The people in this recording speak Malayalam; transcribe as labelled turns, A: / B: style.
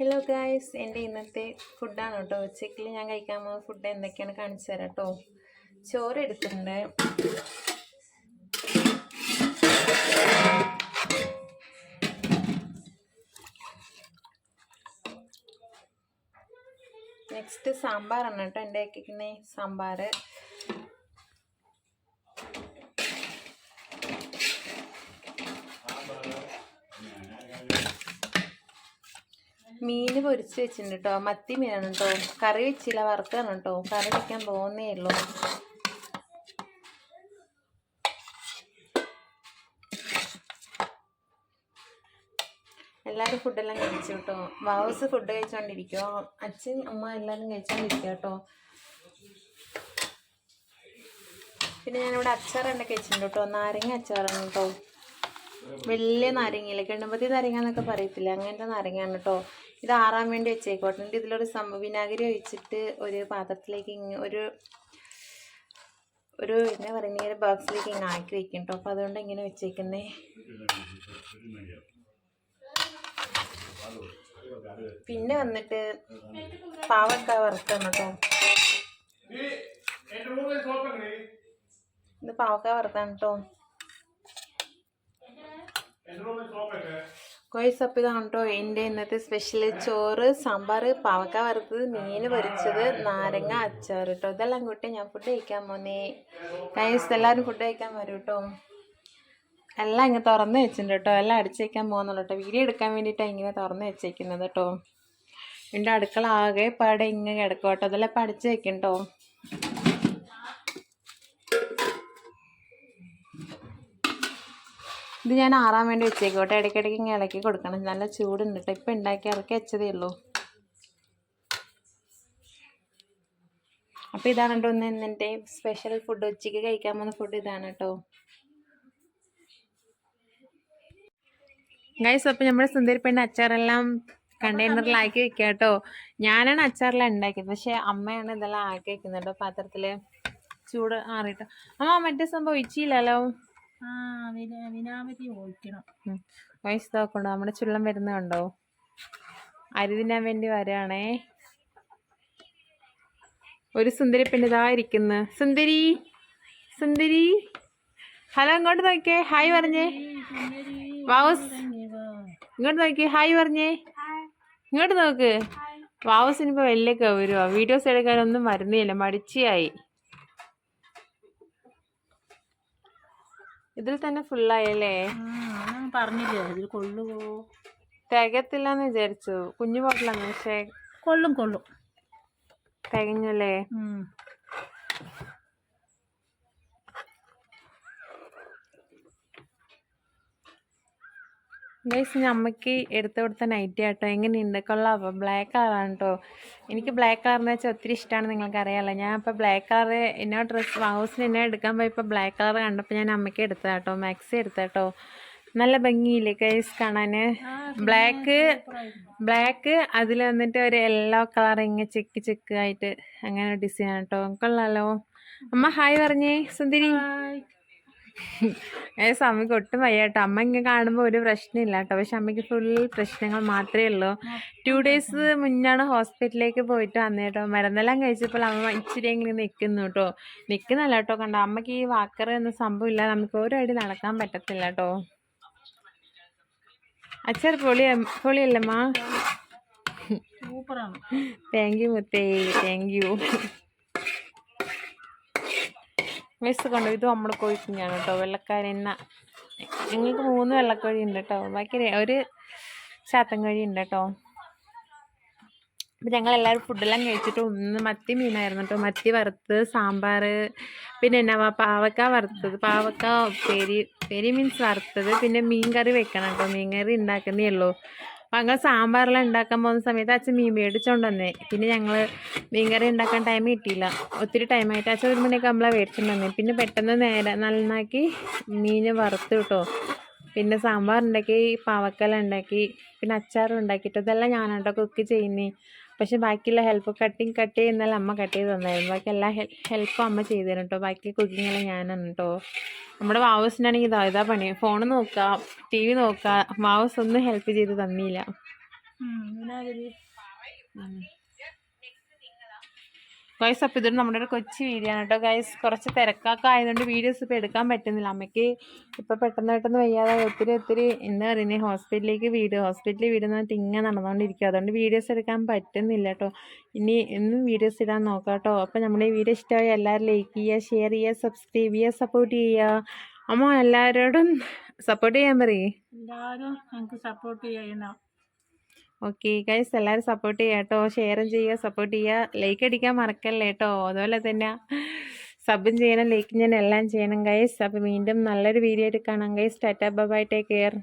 A: ഹലോ ഗായ്സ് എന്റെ ഇന്നത്തെ ഫുഡാണ് കേട്ടോ. ഉച്ചയ്ക്ക് ഞാൻ കഴിക്കാൻ പോകുന്ന ഫുഡ് എന്തൊക്കെയാണ് കാണിച്ചു തരാം കേട്ടോ. ചോറ് എടുത്തിട്ടുണ്ട്. നെക്സ്റ്റ് സാമ്പാറാണ് കേട്ടോ എന്റെ ആക്കിക്കുന്ന സാമ്പാർ മീൻ പൊരിച്ച് വെച്ചിട്ടുണ്ട് കേട്ടോ മത്തി മീനാണ് കേട്ടോ കറി വെച്ചില്ല വറുത്താണ് കേട്ടോ കറി വെക്കാൻ പോകുന്നേ ഉള്ളൂ. എല്ലാവരും ഫുഡെല്ലാം കഴിച്ചു കേട്ടോ വാവസ് ഫുഡ് കഴിച്ചുകൊണ്ടിരിക്കുമോ അച്ഛൻ അമ്മ എല്ലാവരും കഴിച്ചുകൊണ്ടിരിക്കുക കേട്ടോ പിന്നെ ഞാനിവിടെ അച്ചാർ ഉണ്ടാക്കി വെച്ചിട്ടുണ്ട് കേട്ടോ നാരങ്ങ അച്ചാറാണ് കേട്ടോ വലിയ നാരങ്ങയില്ല ഗണപതി നാരങ്ങ എന്നൊക്കെ പറയത്തില്ല? അങ്ങനത്തെ നാരങ്ങയാണ് കേട്ടോ ഇത് ആറാൻ വേണ്ടി വെച്ചേക്കോട്ടെ എന്നിട്ട് ഇതിലൊരു സംഭവം വിനാഗിരി ഒഴിച്ചിട്ട് ഒരു പാത്രത്തിലേക്ക് ഇങ്ങ് ഒരു ഒരു എന്നാ പറയുന്ന ഒരു ബോക്സിലേക്ക് ഇങ്ങനെ ആക്കി വെക്കും കേട്ടോ അപ്പോൾ അതുകൊണ്ട് ഇങ്ങനെ വെച്ചേക്കുന്നേ. പിന്നെ വന്നിട്ട് പാവക്ക വറുത്താണ് കേട്ടോ ഇത് പാവക്ക വറുത്താണ് കേട്ടോ കോയ്സ് അപ്പോൾ ഇതാണ് കേട്ടോ എന്റെ ഇന്നത്തെ സ്പെഷ്യൽ ചോറ് സാമ്പാർ പാവക്ക വറുത്തത് മീൻ പൊരിച്ചത് നാരങ്ങ അച്ചാർ കേട്ടോ ഇതെല്ലാം കൂട്ടി ഞാൻ ഫുഡ് കഴിക്കാൻ പോന്നേ. കൈസ് എല്ലാവരും ഫുഡ് കഴിക്കാൻ വരും കേട്ടോ എല്ലാം ഇങ്ങനെ തുറന്ന് വെച്ചിട്ടുണ്ട് കേട്ടോ എല്ലാം അടിച്ചേക്കാൻ വയ്ക്കാൻ പോകുന്നുള്ളൂ കേട്ടോ വീഡിയോ എടുക്കാൻ വേണ്ടിയിട്ടാണ് ഇങ്ങനെ തുറന്ന് വെച്ചേക്കുന്നത് കേട്ടോ എന്റെ അടുക്കള ആകെ പാടെ ഇങ്ങനെ കിടക്കും കേട്ടോ അതെല്ലാം ഇപ്പം അടിച്ചു വെക്കും കേട്ടോ ഇത് ഞാൻ ആറാൻ വേണ്ടി വെച്ചേക്കോട്ടെ. ഇടയ്ക്കിടയ്ക്ക് ഇങ്ങനെ ഇളക്കി കൊടുക്കണം. നല്ല ചൂടുണ്ട് കേട്ടോ ഇപ്പം ഉണ്ടാക്കി ഇറക്കി വെച്ചതേ ഉള്ളൂ. അപ്പോൾ ഇതാണ് കേട്ടോ ഒന്ന് ഇന്നെന്റെ സ്പെഷ്യൽ ഫുഡ് ഉച്ചയ്ക്ക് കഴിക്കാൻ പോകുന്ന ഫുഡ് ഇതാണ് കേട്ടോ ഗൈസ് അപ്പോൾ നമ്മുടെ സുന്ദരി പെണ്ണ് അച്ചാറെല്ലാം കണ്ടെയ്നറിലാക്കി വെക്കുക കേട്ടോ ഞാനാണ് അച്ചാറെല്ലാം ഉണ്ടാക്കിയത് പക്ഷേ അമ്മയാണ് ഇതെല്ലാം ആക്കി വെക്കുന്നത് കേട്ടോ പാത്രത്തിൽ ചൂട് ആറിയിട്ട്. അമ്മ മറ്റേ സംഭവം
B: ആ വിന- വിനാഗിരി ഒഴിക്കണം
A: വയസ്സ് നോക്കണ്ടോ. നമ്മുടെ ചുള്ളം വരുന്ന കണ്ടോ? അരി തിന്നാൻ വേണ്ടി വരാണേ. ഒരു സുന്ദരി പെണ്ണ് ഇതാ ഇരിക്കുന്നു. സുന്ദരി സുന്ദരി. ഹലോ ഇങ്ങോട്ട് നോക്കിയേ ഹായ് പറഞ്ഞേ. വാവസ് ഇങ്ങോട്ട് നോക്കിയേ ഹായ് പറഞ്ഞേ. ഇങ്ങോട്ട് നോക്ക്. വാവസിനിപ്പോ വലിയ ഗൗരവ വീഡിയോസ് എടുക്കാനൊന്നും മരുന്നില്ല. മടിച്ചിയായി. ഇതിൽ തന്നെ ഫുള്ളായല്ലേ
B: പറഞ്ഞില്ലേ? ഇതിൽ കൊള്ളുവോ?
A: തികത്തില്ലെന്ന് വിചാരിച്ചു. കുഞ്ഞു ബോട്ടിലാണ് പക്ഷേ
B: കൊള്ളും കൊള്ളും.
A: തികഞ്ഞല്ലേ? ഗൈസ് ഞാൻ അമ്മയ്ക്ക് എടുത്തു കൊടുത്ത നൈറ്റി ആട്ടോ. എങ്ങനെയുണ്ട്? കൊള്ളാമോ ബ്ലാക്ക് കളറാണ് കേട്ടോ എനിക്ക് ബ്ലാക്ക് കളറെന്ന് വെച്ചാൽ ഒത്തിരി ഇഷ്ടമാണ് നിങ്ങൾക്ക് അറിയാമല്ലോ ഞാൻ ഇപ്പോൾ ബ്ലാക്ക് കളർ എന്നോ ഡ്രസ്സ് ഹൗസിന് എന്നെ എടുക്കാൻ പോയപ്പോൾ ബ്ലാക്ക് കളർ കണ്ടപ്പോൾ ഞാൻ അമ്മയ്ക്ക് എടുത്തതാട്ടോ മാക്സി എടുത്താട്ടോ നല്ല ഭംഗിയില്ലേ ഗൈസ് കാണാൻ? ബ്ലാക്ക് ബ്ലാക്ക് അതിൽ വന്നിട്ട് ഒരു യെല്ലോ കളർ ഇങ്ങനെ ചെക്ക് ചെക്ക് ആയിട്ട് അങ്ങനെ ഡിസൈൻ കേട്ടോ കൊള്ളാലോ. അമ്മ ഹായ് പറഞ്ഞേ. സുന്ദരി.
B: ഹായ്.
A: ഏസ് അമ്മയ്ക്ക് ഒട്ടും വയ്യ കേട്ടോ അമ്മ ഇങ്ങനെ കാണുമ്പോൾ ഒരു പ്രശ്നമില്ല കേട്ടോ പക്ഷെ അമ്മയ്ക്ക് ഫുൾ പ്രശ്നങ്ങൾ മാത്രമേ ഉള്ളൂ. ടു ഡേയ്സ് മുന്നാണ് ഹോസ്പിറ്റലിലേക്ക് പോയിട്ട് വന്നത് കേട്ടോ മരുന്നെല്ലാം കഴിച്ചപ്പോൾ അമ്മ ഇച്ചിരി ഇങ്ങനെ നിൽക്കുന്നു കേട്ടോ നിൽക്കുന്നല്ല കേട്ടോ കണ്ടോ? അമ്മയ്ക്ക് ഈ വാക്കർ എന്ന ഇല്ല നമുക്ക് ഒരു അടി നടക്കാൻ പറ്റത്തില്ല കേട്ടോ അച്ഛർ പൊളി പൊളിയല്ലമ്മ
B: സൂപ്പറാണ്
A: താങ്ക് യു മുത്തേ. താങ്ക് യു മിസ് കണ്ടു. ഇത് നമ്മൾ കോഴിക്കുഞ്ഞാണ് കേട്ടോ. വെള്ളക്കാരെന്ന ഞങ്ങൾക്ക് മൂന്ന് വെള്ളക്കോഴി ഉണ്ട് കേട്ടോ. ബാക്കി ഒരു ചാത്തൻ കോഴി ഉണ്ട് കേട്ടോ. അപ്പം ഞങ്ങൾ എല്ലാവരും ഫുഡെല്ലാം കഴിച്ചിട്ട് ഒന്ന് മത്തി മീനായിരുന്നു കേട്ടോ. മത്തി വറുത്ത് സാമ്പാർ പിന്നെ എന്നാ പാവക്ക വറുത്തത്. പാവക്ക പെരി പെരി മീൻസ് വറുത്തത്. പിന്നെ മീൻ കറി വെക്കണം കേട്ടോ. മീൻ കറി ഉണ്ടാക്കുന്നേ ഉള്ളൂ. അങ്ങനെ സാമ്പാറെല്ലാം ഉണ്ടാക്കാൻ പോകുന്ന സമയത്ത് അച്ഛൻ മീൻ മേടിച്ചോണ്ട് വന്നേ. പിന്നെ ഞങ്ങൾ മീൻ കറി ഉണ്ടാക്കാൻ ടൈം കിട്ടിയില്ല. ഒത്തിരി ടൈമായിട്ട് അച്ഛൻ ഒരു മണിയൊക്കെ നമ്മളെ മേടിച്ചിട്ടുണ്ടെന്നേ പിന്നെ പെട്ടെന്ന് നേരെ നന്നാക്കി മീൻ വറുത്ത് കിട്ടോ പിന്നെ സാമ്പാർ ഉണ്ടാക്കി പാവക്കല ഉണ്ടാക്കി പിന്നെ അച്ചാറുണ്ടാക്കിയിട്ടോ ഇതെല്ലാം ഞാനാട്ടോ കുക്ക് ചെയ്യുന്നേ. പക്ഷെ ബാക്കിയുള്ള ഹെൽപ്പ് കട്ടിങ് കട്ട് ചെയ്യുന്നതെല്ലാം അമ്മ കട്ട് ചെയ്ത് തന്നായിരുന്നു. ബാക്കി എല്ലാ ഹെൽപ്പും അമ്മ ചെയ്തു തരും കേട്ടോ ബാക്കി കുക്കിംഗ് എല്ലാം ഞാനാണ് കേട്ടോ നമ്മുടെ വാവസിനാണെങ്കിൽ ഇതാ ഇതാ പണി. ഫോൺ നോക്കുക ടി വി നോക്കുക വാവസ് ഒന്നും ഹെൽപ്പ് ചെയ്ത് തന്നില്ല. ഗൈസ് അപ്പോൾ ഇതൊരു നമ്മുടെ ഒരു കൊച്ചു വീഡിയോ ആണ് കേട്ടോ. ഗൈസ് കുറച്ച് തിരക്കൊക്കെ ആയതുകൊണ്ട് വീഡിയോസ് ഇപ്പോൾ എടുക്കാൻ പറ്റുന്നില്ല. അമ്മയ്ക്ക് ഇപ്പോൾ പെട്ടെന്ന് പെട്ടെന്ന് വയ്യാതെ ഒത്തിരി ഒത്തിരി എന്താ പറയുന്നത് ഹോസ്പിറ്റലിലേക്ക് വീട് ഹോസ്പിറ്റലിൽ വീട് എന്ന് ഇങ്ങനെ നടന്നുകൊണ്ടിരിക്കും അതുകൊണ്ട് വീഡിയോസ് എടുക്കാൻ പറ്റുന്നില്ല കേട്ടോ. ഇനി എന്നും വീഡിയോസ് ഇടാൻ നോക്കാം കേട്ടോ. അപ്പോൾ നമ്മുടെ ഈ വീഡിയോ ഇഷ്ടമായി എല്ലാവരും ലൈക്ക് ചെയ്യുക ഷെയർ ചെയ്യുക സബ്സ്ക്രൈബ് ചെയ്യുക സപ്പോർട്ട് ചെയ്യുക. അമ്മ എല്ലാവരോടും സപ്പോർട്ട് ചെയ്യാൻ പറയേ.
B: എല്ലാവരും ഞങ്ങൾക്ക് സപ്പോർട്ട് ചെയ്യണം
A: ഓക്കെ ഗൈസ് എല്ലാവരും സപ്പോർട്ട് ചെയ്യുക കേട്ടോ ഷെയറും ചെയ്യുക സപ്പോർട്ട് ചെയ്യുക. ലൈക്ക് അടിക്കാൻ മറക്കല്ലേ കേട്ടോ അതുപോലെ തന്നെ സബും ചെയ്യണം ലൈക്ക് ചെയ്യണം എല്ലാം ചെയ്യണം ഗൈസ് അപ്പോൾ വീണ്ടും നല്ലൊരു വീഡിയോ ആയിട്ട് കാണാം guys tata bye take care